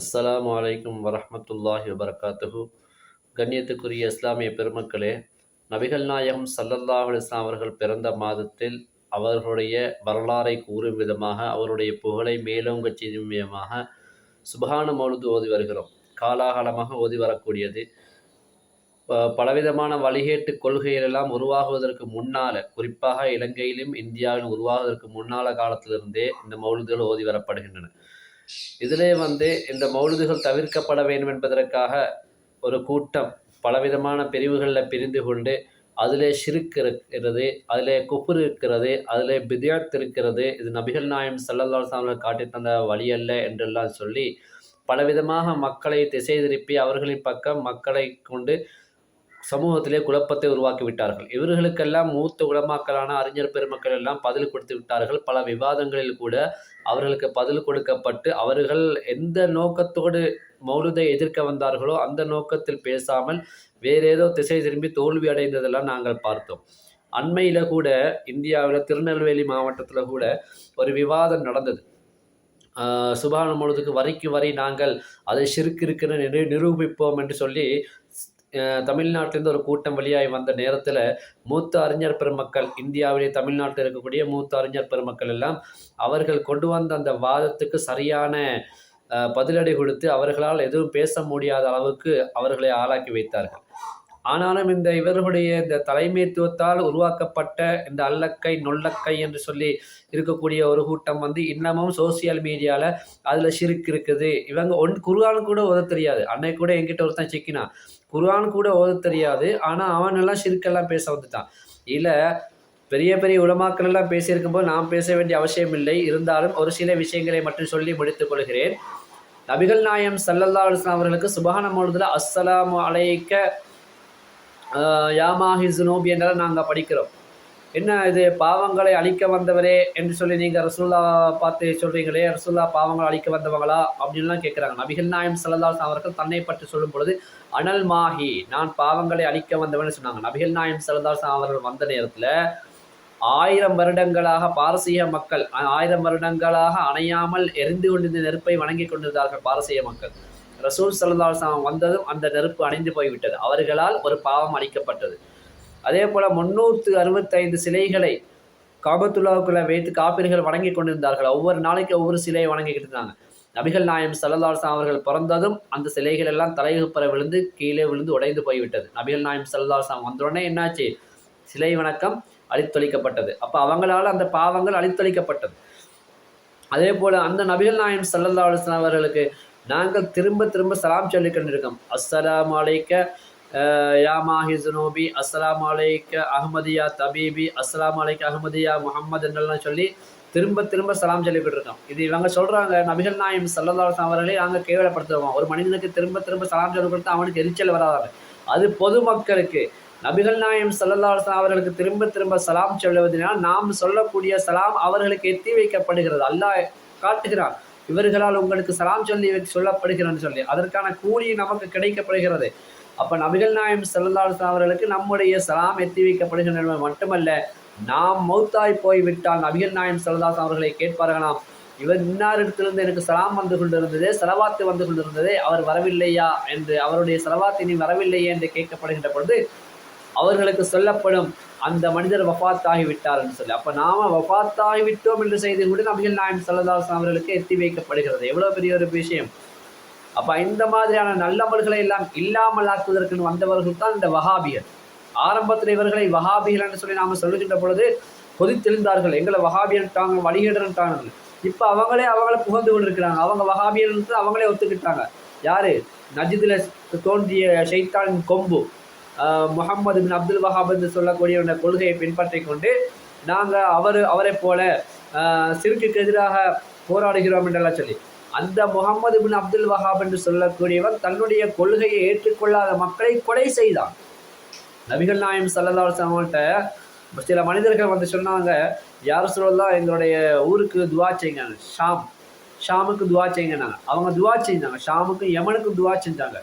அஸ்லாம் வலைக்கம் வரமத்துல்லாஹி வபரகாத்துஹு. கண்ணியத்துக்குரிய இஸ்லாமிய பெருமக்களே நபிகள் நாயகம் சல்லல்லாஹு இஸ்லாம் அவர்கள் பிறந்த மாதத்தில் அவர்களுடைய வரலாறை கூறும் விதமாக அவருடைய புகழை மேலோங்க செய்யும் விதமாக சுபகான மௌலுது ஓதி வருகிறோம். காலாகாலமாக ஓதி வரக்கூடியது. ப- பலவிதமான வழிகேட்டு கொள்கைகள் எல்லாம் உருவாகுவதற்கு முன்னால் குறிப்பாக இலங்கையிலும் இந்தியாவிலும் உருவாகுவதற்கு முன்னால காலத்திலிருந்தே இந்த மௌலுதுகள் ஓதி வரப்படுகின்றன. இதிலே வந்து இந்த மௌலுதுகள் தவிர்க்கப்பட வேண்டும் என்பதற்காக ஒரு கூட்டம் பலவிதமான பிரிவுகளில் பிரிந்து கொண்டு அதிலே ஷிருக் இருக்கிறது அதிலே குஃபுர் இருக்கிறது அதிலே பிதியாத் இருக்கிறது. இது நபிகள் நாயம் சல்லல்லா சாமி காட்டி தந்த வழி அல்ல என்றெல்லாம் சொல்லி பலவிதமாக மக்களை திசை திருப்பி அவர்களின் பக்கம் மக்களை கொண்டு சமூகத்திலே குழப்பத்தை உருவாக்கி விட்டார்கள். இவர்களுக்கெல்லாம் மூத்த உலமாக்களான அறிஞர் பெருமக்கள் எல்லாம் பதில் கொடுத்து விட்டார்கள். பல விவாதங்களில் கூட அவர்களுக்கு பதில் கொடுக்கப்பட்டு அவர்கள் எந்த நோக்கத்தோடு மௌலுதை எதிர்க்க வந்தார்களோ அந்த நோக்கத்தில் பேசாமல் வேறேதோ திசை திரும்பி தோல்வி அடைந்ததெல்லாம் நாங்கள் பார்த்தோம். அண்மையில் கூட இந்தியாவில் திருநெல்வேலி மாவட்டத்தில் கூட ஒரு விவாதம் நடந்தது. சுபான முழுதுக்கு வரைக்கும் வரை நாங்கள் அதை சிறுக்கு இருக்கிற நிரூபிப்போம் என்று சொல்லி தமிழ்நாட்டிலிருந்து ஒரு கூட்டம் வெளியாகி வந்த நேரத்தில் மூத்த அறிஞர் பெருமக்கள் இந்தியாவிலே தமிழ்நாட்டில் இருக்கக்கூடிய மூத்த அறிஞர் பெருமக்கள் எல்லாம் அவர்கள் கொண்டு வந்த அந்த வாதத்துக்கு சரியான பதிலடி கொடுத்து அவர்களால் எதுவும் பேச முடியாத அளவுக்கு அவர்களை ஆளாக்கி வைத்தார்கள். ஆனாலும் இந்த இவர்களுடைய இந்த தலைமைத்துவத்தால் உருவாக்கப்பட்ட இந்த அல்லக்கை நொல்லக்கை என்று சொல்லி இருக்கக்கூடிய ஒரு கூட்டம் வந்து இன்னமும் சோசியல் மீடியாவில் அதில் ஷிருக்கு இருக்குது. இவங்க ஒன் குருவான் கூட ஓத தெரியாது. அன்னைக்கு கூட என்கிட்ட ஒருத்தன் சிக்கினான். குருவான் கூட ஓத தெரியாது. ஆனால் அவனெல்லாம் சிறுக்கெல்லாம் பேச வந்துட்டான். இல்லை பெரிய பெரிய உலமாக்கள் எல்லாம் பேசியிருக்கும்போது நாம் பேச வேண்டிய அவசியம் இல்லை. இருந்தாலும் ஒரு சில விஷயங்களை மட்டும் சொல்லி முடித்துக் கொள்கிறேன். நபிகள் நாயம் சல்லல்லா அலுவலாம் அவர்களுக்கு சுபகான மொழுதுல அஸ்ஸலாம் அலைக்க யாமாஹி ஜுனூப் என்றெல்லாம் நாங்கள் படிக்கிறோம். என்ன இது பாவங்களை அழிக்க வந்தவரே என்று சொல்லி நீங்கள் ரசூல்லா பார்த்து சொல்கிறீங்களே ரசூல்லா பாவங்களை அழிக்க வந்தவங்களா? அப்படின்லாம் கேட்குறாங்க. நபிகள் நாயம் சல்லல்லா அவர்கள் தன்னை பற்றி சொல்லும் பொழுது அனல் மாஹி நான் பாவங்களை அழிக்க வந்தவன்னு சொன்னாங்க. நபிகள் நாயம் சல்லல்லா அவர்கள் வந்த நேரத்தில் ஆயிரம் வருடங்களாக பாரசீக மக்கள் ஆயிரம் வருடங்களாக அணையாமல் எரிந்து கொண்டிருந்த நெருப்பை வணங்கி கொண்டிருந்தார்கள் பாரசீக மக்கள். ரசூல் சல்லாஸ்லாம் வந்ததும் அந்த நெருப்பு அணைந்து போய்விட்டது. அவர்களால் ஒரு பாவம் அளிக்கப்பட்டது. அதே போல் முன்னூற்று அறுபத்தைந்து சிலைகளை காபத்துல்லாவுக்குள்ள வைத்து காப்பீர்கள் வணங்கி கொண்டிருந்தார்கள். ஒவ்வொரு நாளைக்கு ஒவ்வொரு சிலையை வணங்கிக்கிட்டு இருந்தாங்க. நபிகள் நாயம் சல்லல்லாஹு அவர்கள் பிறந்ததும் அந்த சிலைகள் எல்லாம் தலைகுப்புற விழுந்து கீழே விழுந்து உடைந்து போய்விட்டது. நபிகள் நாயம் சல்லல்லாஹு வந்த என்னாச்சு? சிலை வணக்கம் அழித்தொழிக்கப்பட்டது அப்போ அவங்களால் அந்த பாவங்கள் அழித்தொழிக்கப்பட்டது அதே போல் அந்த நபிகள் நாயம் சல்லல்லா அலுவலாம் அவர்களுக்கு நாங்கள் திரும்ப திரும்ப சலாம் சொல்லி கொண்டிருக்கோம். அஸ்ஸலாம் அலைக்க அஹ், யா மாஹி அலைக்க அஹ்மதியா தபீபி அஸ்லாம் அலைக்க அஹ்மதியா முகமது என்றெல்லாம் சொல்லி திரும்ப திரும்ப சலாம் சொல்லிக்கிட்டு இருக்கோம் இது இவங்க சொல்கிறாங்க நபிகள் நாயம் சல்லல்லா அவர்களே நாங்கள் கேவலப்படுத்துவோம் ஒரு மனிதனுக்கு திரும்ப திரும்ப சலாம் சொல்லி கொடுத்து அவனுக்கு எரிச்சல் வராதாங்க அது பொதுமக்களுக்கு நபிகள் நாயம் சல்லல்லா அவர்களுக்கு திரும்ப திரும்ப சலாம் சொல்லுவதனால் நாம் சொல்லக்கூடிய சலாம் அவர்களுக்கு எத்தி வைக்கப்படுகிறது. அல்லாஹ் காட்டுகிறான். இவர்களால் உங்களுக்கு சலாம் சொல்லி சொல்லப்படுகிறன்னு சொல்லி அதற்கான கூலி நமக்கு கிடைக்கப்படுகிறது. அப்ப நபிகள் நாயம் சல்லல்லா அவர்களுக்கு நம்முடைய சலாம் எத்தி வைக்கப்படுகின்றன மட்டுமல்ல நாம் மௌத்தாய் போய் விட்டால் நபிகள் நாயம் சல்லல்லா அவர்களை கேட்பார்களாம். இவர் இன்னாரிடத்திலிருந்து எனக்கு சலாம் வந்து கொண்டிருந்தது செலவாத்து வந்து கொண்டிருந்ததே அவர் வரவில்லையா என்று அவருடைய செலவாத்து இனி வரவில்லையே என்று கேட்கப்படுகின்ற பொழுது அவர்களுக்கு சொல்லப்படும் அந்த மனிதர் வஃபாத்தாகி விட்டார் சொல்லி. அப்போ நாம வஃபாத்தாகி விட்டோம் என்று செய்தி கூட நபிகள் நாயம் சல்லதாஸ் அவர்களுக்கு எத்தி வைக்கப்படுகிறது எவ்வளோ பெரிய ஒரு விஷயம். அப்போ இந்த மாதிரியான நல்லவர்களை எல்லாம் இல்லாமல் ஆக்குவதற்குன்னு வந்தவர்கள் தான் இந்த வஹாபியர் ஆரம்பத்தில் இவர்களை வஹாபிகள் என்று சொல்லி நாம் சொல்லுகின்ற பொழுது கொதித்தெழுந்தார்கள். எங்களை வஹாபியன்ட்டாங்க வழிகேடன்ட்டாங்க இப்போ அவங்களே அவங்கள புகழ்ந்து கொண்டிருக்கிறாங்க. அவங்க வஹாபியன் அவங்களே ஒத்துக்கிட்டாங்க. யாரு? நஜிதில் தோன்றிய ஷைத்தானின் கொம்பு. முகமது பின் அப்துல் வஹாப் என்று சொல்லக்கூடிய அந்த கொள்கையை பின்பற்றி கொண்டு நாங்கள் அவர் அவரை போல சிறுக்குக்கு எதிராக போராடுகிறோம் என்றெல்லாம் சொல்லி அந்த முகமது பின் அப்துல் வஹாப் என்று சொல்லக்கூடியவன் தன்னுடைய கொள்கையை ஏற்றுக்கொள்ளாத மக்களை கொலை செய்தான். நபிகள் நாயம் சல்லல்லா சில மனிதர்கள் வந்து சொன்னாங்க யார் சொல்லலாம் எங்களுடைய ஊருக்கு துவா செய்யுங்க. ஷாம் ஷாமுக்கு துவா செய்யுங்கன்னாங்க. அவங்க துவா செஞ்சாங்க ஷாமுக்கு யமனுக்கு துவா செஞ்சாங்க.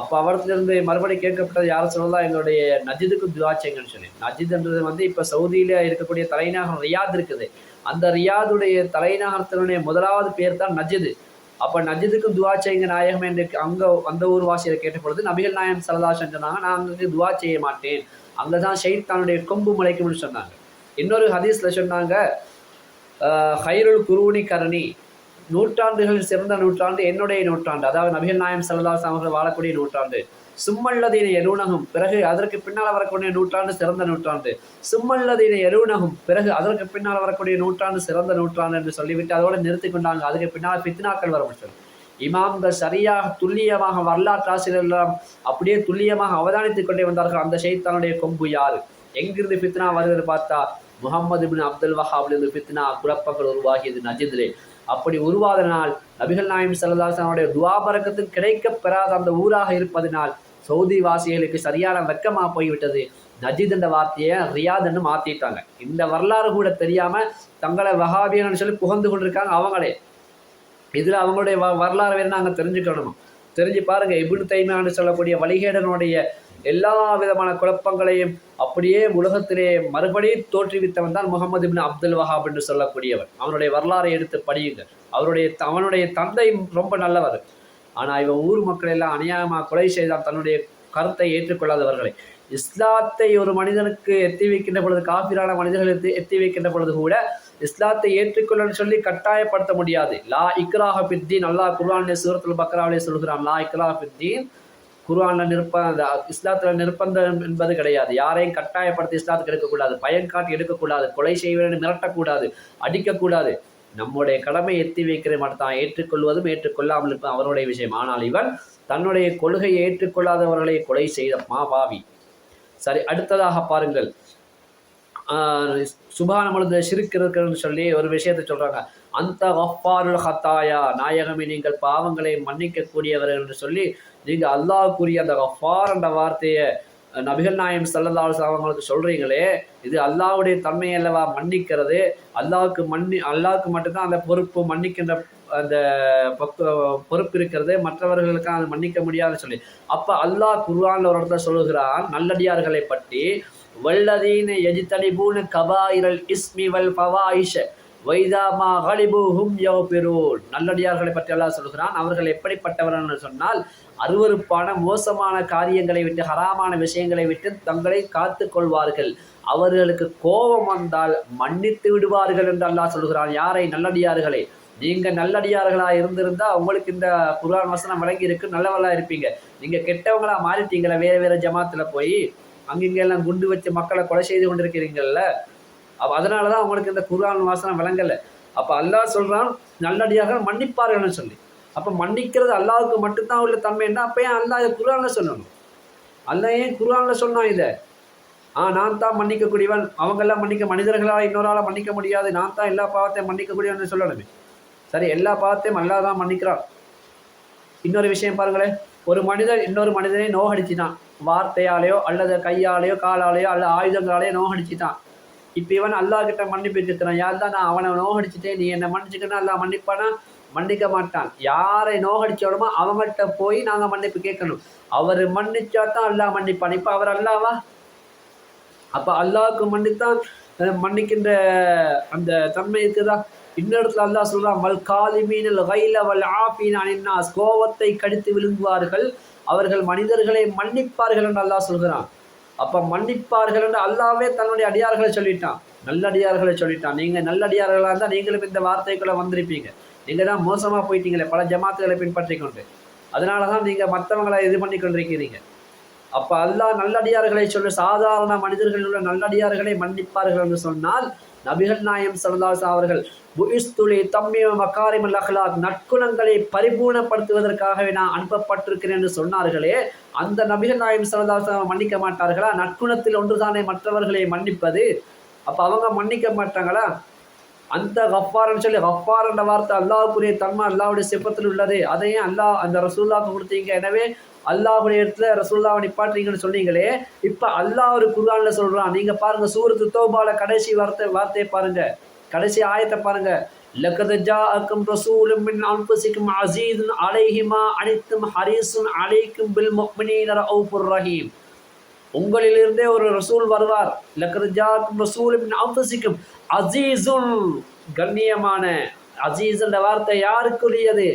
அப்போ அவர்த்திலிருந்து மறுபடியும் கேட்கப்பட்டது யார் சொல்லலாம் எங்களுடைய நஜிதுக்கு துவா செய்யுங்கன்னு சொல்லி. நஜித்ன்றது வந்து இப்போ சவுதியில் இருக்கக்கூடிய தலைநகரம் ரியாத் இருக்குது. அந்த ரியாதுடைய தலைநகரத்தினுடைய முதலாவது பேர் தான் நஜிது. அப்போ நஜிதுக்கு துவா செய்யுங்க நாயகம் என்று அங்கே அந்த ஊர் வாசியில கேட்ட பொழுது நபிகள் நாயகம் சலதாசன் சொன்னாங்க நான் அங்கே துவா செய்ய மாட்டேன். அங்கே தான் ஷெய்த் தன்னுடைய கொம்பு முளைக்கும்னு சொன்னாங்க. இன்னொரு ஹதீஸ்ல சொன்னாங்க ஹைரல் ஹைருல் குருணி கரணி. நூற்றாண்டுகள் சிறந்த நூற்றாண்டு என்னுடைய நூற்றாண்டு. அதாவது நபிகள் நாயம் செல்லதாஸ் அவர்கள் வாழக்கூடிய நூற்றாண்டு. சும்மல்லதீன எருணகும் பிறகு அதற்கு பின்னால் வரக்கூடிய நூற்றாண்டு சிறந்த நூற்றாண்டு. சும்மல்லதீன எருணகும் பிறகு அதற்கு பின்னால் வரக்கூடிய நூற்றாண்டு சிறந்த நூற்றாண்டு என்று சொல்லிவிட்டு அதோட நிறுத்தி கொண்டாங்க. அதுக்கு பின்னால் பித்னாக்கள் வர சொல்லி. இமாம்கள் சரியாக துல்லியமாக வரலாற்று ஆசிரியர்கள் எல்லாம் அப்படியே துல்லியமாக அவதானித்துக் கொண்டே வந்தார்கள். அந்த ஷைத்தானுடைய கொம்பு யார்? எங்கிருந்து பித்னா வருகிறது பார்த்தா முகமது பின் அப்துல் வஹாப்லிருந்து பித்னா குழப்பங்கள் உருவாகியது நஜிதிலே. அப்படி உருவாதனால் நபிகள் நாயம் சல்லாசனுடைய துவாபரக்கத்தில் கிடைக்க பெறாத அந்த ஊராக இருப்பதனால் சவுதி வாசிகளுக்கு சரியான வெக்கமாக போய்விட்டது. நஜீத் என்ற வார்த்தையை ரியாத்னு மாற்றிட்டாங்க இந்த வரலாறு கூட தெரியாமல் தங்களை வகாபியன்னு சொல்லி புகழ்ந்து கொண்டிருக்காங்க அவங்களே. இதில் அவங்களுடைய வ- வரலாறு வேணும் நாங்கள் தெரிஞ்சுக்கணும். தெரிஞ்சு பாருங்க இபின் தைமான்னு சொல்லக்கூடிய வழிகேடனுடைய எல்லா விதமான குழப்பங்களையும் அப்படியே உலகத்திலே மறுபடியும் தோற்றுவித்தவன் தான் முகமது இப்னு அப்துல் வஹாப் என்று சொல்லக்கூடியவன். அவனுடைய வரலாறை எடுத்து படியுங்க அவருடைய அவனுடைய தந்தை ரொம்ப நல்லவர். ஆனால் இவன் ஊர் மக்கள் எல்லாம் அநியாயமாக கொலை செய்தான் தன்னுடைய கருத்தை ஏற்றுக்கொள்ளாதவர்களை. இஸ்லாத்தை ஒரு மனிதனுக்கு எத்தி வைக்கின்ற பொழுது காபிரான மனிதர்கள் எத்தி எத்தி வைக்கின்ற பொழுது கூட இஸ்லாத்தை ஏற்றுக்கொள்ளன்னு சொல்லி கட்டாயப்படுத்த முடியாது. லா இக்ராஹ பித்தீன் அல்லாஹ் குர்ஆனுடைய சூரத்துல் பக்ராவிலே சொல்கிறான் லா இக்ராஹ பித்தீன் குர்ஆனில் நிற்ப இஸ்லாத்தில் நிர்பந்தம் என்பது கிடையாது. யாரையும் கட்டாயப்படுத்தி இஸ்லாத்துக்கு எடுக்கக்கூடாது. பயன் காட்டி எடுக்கக்கூடாது. கொலை செய்வேன் மிரட்டக்கூடாது. அடிக்கக்கூடாது. நம்முடைய கடமை எத்தி வைக்கிற மட்டும் ஏற்றுக்கொள்வதும் ஏற்றுக்கொள்ளாமல் இருப்பது அவருடைய விஷயம். ஆனால் இவன் தன்னுடைய கொள்கையை ஏற்றுக்கொள்ளாதவர்களை கொலை செய்த மாபாவி. சரி அடுத்ததாக பாருங்கள். சுபான பொழுது சிறுக்கு சொல்லி ஒரு விஷயத்தை சொல்கிறாங்க அந்த வஃபாருல் ஹத்தாயா நாயகமே நீங்கள் பாவங்களை மன்னிக்கக்கூடியவர்கள் என்று சொல்லி நீங்கள் அல்லாஹ்க்குரிய அந்த வஃபார் என்ற வார்த்தையை நபிகள் நாயம் சல்லல்லாஹு அவங்களுக்கு சொல்கிறீங்களே இது அல்லாவுடைய தன்மை அல்லவா மன்னிக்கிறது? அல்லாவுக்கு மன்னி அல்லாவுக்கு மட்டும்தான் அந்த பொறுப்பு மன்னிக்கின்ற அந்த பக்கு- பொறுப்பு இருக்கிறது மற்றவர்களுக்கு அதை மன்னிக்க முடியாதுன்னு சொல்லி. அப்போ அல்லாஹ் குர்வான் ஒரு இடத்துல சொல்லுகிறான் நல்லடியார்களை பற்றி வல்லதீன எஜித்தலிபூன கபாயிரல் இஸ்மி வல் பவாயிஷ வைதாமா கலிபுஹும் யௌபிரூன் நல்லடியார்களை பற்றி எல்லாம் சொல்கிறான் அவர்கள் எப்படிப்பட்டவர்கள் சொன்னால் அருவருப்பான மோசமான காரியங்களை விட்டு ஹராமான விஷயங்களை விட்டு தங்களை காத்து கொள்வார்கள். அவர்களுக்கு கோபம் வந்தால் மன்னித்து விடுவார்கள் என்று அல்லாஹ் சொல்கிறான். யாரை? நல்லடியார்களை. நீங்கள் நல்லடியார்களாக இருந்திருந்தால் உங்களுக்கு இந்த குர்ஆன் வசனம் விளங்கி இருக்கு நல்லவர்களாக இருப்பீங்க. நீங்கள் கெட்டவங்களாக மாறிட்டீங்களா? வேறு வேறு ஜமாத்தில் போய் அங்கெங்கெல்லாம் குண்டு வச்சு மக்களை கொலை செய்து கொண்டிருக்கிறீங்கல்ல? அதனால் தான் அவங்களுக்கு இந்த குர்ஆன் வாசனம் விளங்கலை. அப்போ அல்லாஹ் சொல்கிறான் நல்லடியாக மன்னிப்பார்கள்னு சொல்லி. அப்போ மன்னிக்கிறது அல்லாவுக்கு மட்டும்தான் உள்ள தன்மை என்ன? ஏன் அல்லாஹ் இதை குரானில் சொல்லணும்? அல்லா ஏன் குரானில் சொன்னான் இதை? ஆ நான் தான் மன்னிக்கக்கூடியவன். அவங்கெல்லாம் மன்னிக்க மனிதர்களால் இன்னொரு மன்னிக்க முடியாது. நான் தான் எல்லா பாவத்தையும் மன்னிக்கக்கூடியவன் சொல்லணுமே. சரி எல்லா பாவத்தையும் அல்லாஹ் தான் மன்னிக்கிறான். இன்னொரு விஷயம் பாருங்களேன். ஒரு மனிதர் இன்னொரு மனிதனை நோகடிச்சுட்டான். வார்த்தையாலேயோ அல்லது கையாலேயோ காலாலேயோ அல்லது ஆயுதங்களாலேயோ நோகடிச்சுட்டான். இப்போ இவன் அல்லாஹ் கிட்ட மன்னிப்பு கேட்கிறான். யார் தான் நான் அவனை நோகடிச்சுட்டேன்? நீ என்னை மன்னிச்சுக்கணும் அல்லாஹ் மன்னிப்பானா? மன்னிக்க மாட்டான். யாரை நோகடிச்சோடமோ அவங்கள்ட்ட போய் நாங்கள் மன்னிப்பு கேட்கணும். அவர் மன்னிச்சா தான் அல்லா மன்னிப்பான். இப்போ அவர் அல்லாவா? அப்போ அல்லாவுக்கு மன்னித்தான் மன்னிக்கின்ற அந்த தன்மை இருக்குதா? இன்னொருத்துல அல்லாஹ் சொல்றான் மல் காலிமீனல் கைல வல் ஆஃபீன் அனின்னாஸ் கோவத்தை கடித்து விழுங்குவார்கள் அவர்கள் மனிதர்களை மன்னிப்பார்கள் என்று அல்லாஹ் சொல்கிறான். அப்போ மன்னிப்பார்கள் என்று அல்லாவே தன்னுடைய அடியார்களை சொல்லிட்டான். நல்லடியார்களை சொல்லிட்டான். நீங்கள் நல்ல அடியார்களாக இருந்தால் நீங்களும் இந்த வார்த்தைக்குள்ளே வந்திருப்பீங்க. நீங்கள் தான் மோசமாக போயிட்டீங்களே பல ஜமாத்துகளை பின்பற்றி கொண்டு அதனாலதான் நீங்கள் மற்றவங்களை இது பண்ணி கொண்டிருக்கிறீங்க அப்போ அல்லாஹ் நல்லடியார்களை சொல்ல சாதாரண மனிதர்களில் உள்ள நல்லடியார்களை மன்னிப்பார்கள் என்று சொன்னால் நபிகள் நாயம் சல்லாஸ் அவர்கள் புயிஸ்துலி தம்மிய மக்காரிமல் அஹ்லாக் நற்குணங்களை பரிபூர்ணப்படுத்துவதற்காகவே நான் அனுப்பப்பட்டிருக்கிறேன் என்று சொன்னார்களே அந்த நபிகள் நாயம் சல்லாஸ் மன்னிக்க மாட்டார்களா? நற்குணத்தில் ஒன்றுதானே மற்றவர்களை மன்னிப்பது? அப்போ அவங்க மன்னிக்க மாட்டாங்களா? அந்த கஃபார்னு சொல்லி கஃபார் என்ற வார்த்தை அல்லாஹ்வுக்குரிய தன்மை அல்லாஹ்வுடைய சிப்பத்தில் உள்ளது அதையும் அல்லாஹ் அந்த ரசூல்லாவுக்கு கொடுத்தீங்க எனவே அல்லாஹ்வுடைய இடத்துல ரசூல்லாவை நிப்பாட்டுறீங்கன்னு சொன்னீங்களே இப்ப அல்லாஹ் ஒரு குர்ஆன்ல சொல்றான் நீங்க பாருங்க சூரத்து தௌபால கடைசி வார்த்தை வார்த்தையை பாருங்க கடைசி ஆயத்தை பாருங்க لقد جاءكم رسول من انفسكم عزيز عليه ما عنتم حريص عليكم بالمؤمنين رؤوف رحيم உங்களிலிருந்தே ஒரு ரசூல் வருவார். லக்கது ஜாக்கும் ரசூல் மின் கண்ணியமான அசீஸ் என்ற வார்த்தை யாருக்குரியது?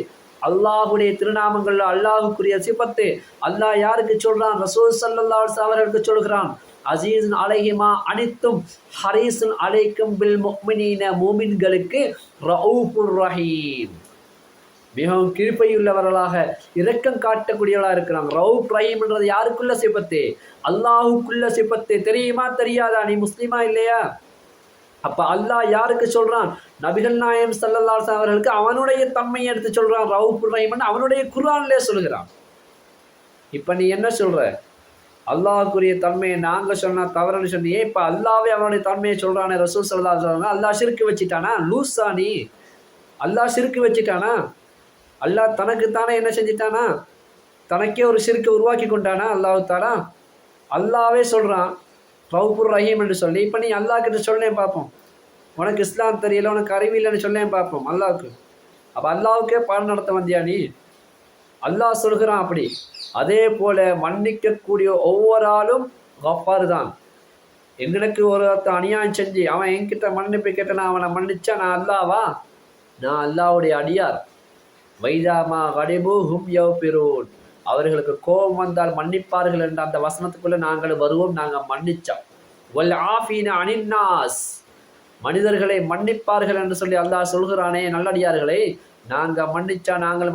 அல்லாஹுடைய திருநாமங்கள் அல்லாஹுக்குரிய சிபத்து. அல்லாஹ் யாருக்கு சொல்றான்? ரசூல் சல்லா அவர்களுக்கு சொல்கிறான். அசீஸின் அலைஹிமா அனைத்தும் ஹரீஸின் அலைக்கும் பில் முஃமினீன மூமின்களுக்கு ரவுஃபுர் ரஹீம். மிகவும் கிருப்பையுள்ளவர்களாக இரக்கம் காட்டக்கூடியவர்களாக இருக்கிறாங்க ரவுப் ரஹீம்ன்றது யாருக்குள்ள சிபத்து? அல்லாஹுக்குள்ள சிபத்து. தெரியுமா தெரியாதா? நீ முஸ்லீமா இல்லையா? அப்ப அல்லாஹ் யாருக்கு சொல்றான்? நபிகள் நாயம் சல்லல்லாஸ் அவர்களுக்கு அவனுடைய தன்மையை எடுத்து சொல்றான். ரவுப் ரஹீம்னு அவனுடைய குரான்லே சொல்கிறான் இப்ப நீ என்ன சொல்ற? அல்லாஹுக்குரிய தன்மையை நாங்கள் சொன்னால் தவறுன்னு சொன்னியே இப்போ அல்லாவே அவனுடைய தன்மையை சொல்கிறானே ரசூல் சல்லல்லாஹு அலைஹி வஸல்லம் அல்லாஹ் ஷிர்க் வச்சுட்டானா? லூசா நீ? அல்லாஹ் சிறுக்கு வச்சுட்டானா? அல்லாஹ் தனக்குத்தானே என்ன செஞ்சிட்டானா? தனக்கே ஒரு சிறுக்கை உருவாக்கி கொண்டானா அல்லாஹ் தாலா? அல்லாவே சொல்கிறான் ரவுபுர் ரஹீம் என்று சொல்லி. இப்போ நீ அல்லாஹ் கிட்ட சொல்லேன் பார்ப்போம் உனக்கு இஸ்லாம் தெரியல உனக்கு அறிவு இல்லைன்னு சொல்லேன் பார்ப்போம் அல்லாவுக்கு அப்போ அல்லாவுக்கே பாடம் நடத்த வந்தியா நீ? அல்லாஹ் சொல்கிறான் அப்படி. அதே போல மன்னிக்கக்கூடிய ஒவ்வொரு ஆளும் கஃபார் தான். எங்களுக்கு ஒருத்தன் அநியாயம் செஞ்சு அவன் என்கிட்ட மன்னிப்பு கேட்டனா அவனை மன்னிச்சா நான் அல்லாவா நான் அல்லாவுடைய அடியார். வைதாமா வடிபு ஹும் யவ் பிரோன். அவர்களுக்கு கோபம் வந்தால் மன்னிப்பார்கள் என்ற அந்த வசனத்துக்குள்ள நாங்கள் வருவோம் நாங்கள் மன்னிச்சோம். வல் ஆஃபீன அனின்னாஸ் மனிதர்களை மன்னிப்பார்கள் என்று சொல்லி அல்லாஹ் சொல்கிறானே நல்லடியார்களை நாங்கள் மன்னிச்சா நாங்கள்